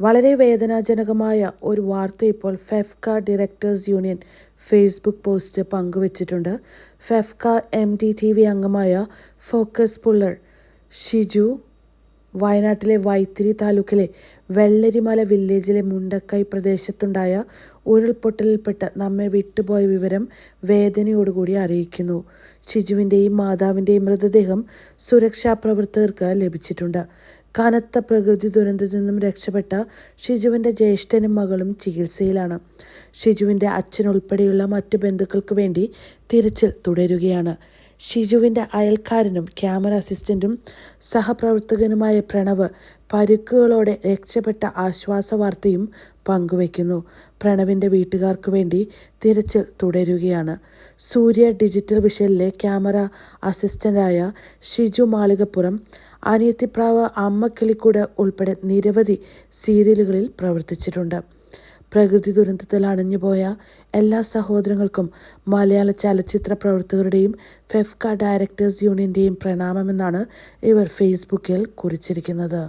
വളരെ വേദനാജനകമായ ഒരു വാർത്ത ഇപ്പോൾ FEFKA directors union Facebook post പങ്കുവച്ചിട്ടുണ്ട്. FEFKA M T T V അംഗമായ ഫോക്കസ് പുള്ളർ ഷിജു വയനാട്ടിലെ വൈത്തിരി താലൂക്കിലെ വെള്ളരിമല വില്ലേജിലെ മുണ്ടക്കൈ പ്രദേശത്തുണ്ടായ ഉരുൾപൊട്ടലിൽപ്പെട്ട് നമ്മെ വിട്ടുപോയ വിവരം വേദനയോടുകൂടി അറിയിക്കുന്നു. ഷിജുവിന്റെയും മാതാവിന്റെയും മൃതദേഹം സുരക്ഷാ പ്രവർത്തകർക്ക് ലഭിച്ചിട്ടുണ്ട്. കനത്ത പ്രകൃതി ദുരന്തത്തിൽ നിന്നും രക്ഷപ്പെട്ട ഷിജുവിന്റെ ജ്യേഷ്ഠനും മകളും ചികിത്സയിലാണ്. ഷിജുവിന്റെ അച്ഛനുൾപ്പെടെയുള്ള മറ്റു ബന്ധുക്കൾക്ക് വേണ്ടി തിരച്ചിൽ തുടരുകയാണ്. ഷിജുവിന്റെ അയൽക്കാരനും ക്യാമറ അസിസ്റ്റന്റും സഹപ്രവർത്തകനുമായ പ്രണവ് പരുക്കുകളോടെ രക്ഷപ്പെട്ട ആശ്വാസ വാർത്തയും പങ്കുവയ്ക്കുന്നു. പ്രണവിന്റെ വീട്ടുകാർക്ക് വേണ്ടി തിരച്ചിൽ തുടരുകയാണ്. സൂര്യ ഡിജിറ്റൽ വിഷനിലെ ക്യാമറ അസിസ്റ്റന്റായ ഷിജു മാളികപ്പുറം അനിയത്തിപ്രാവ് അമ്മക്കിളിക്കൂട് ഉൾപ്പെടെ നിരവധി സീരിയലുകളിൽ പ്രവർത്തിച്ചിട്ടുണ്ട്. പ്രകൃതി ദുരന്തത്തിൽ അണഞ്ഞുപോയ എല്ലാ സഹോദരങ്ങൾക്കും മലയാള ചലച്ചിത്ര പ്രവർത്തകരുടെയും ഫെഫ്ക ഡയറക്ടേഴ്സ് യൂണിയന്റെയും പ്രണാമമെന്നാണ് ഇവർ ഫേസ്ബുക്കിൽ കുറിച്ചിരിക്കുന്നത്.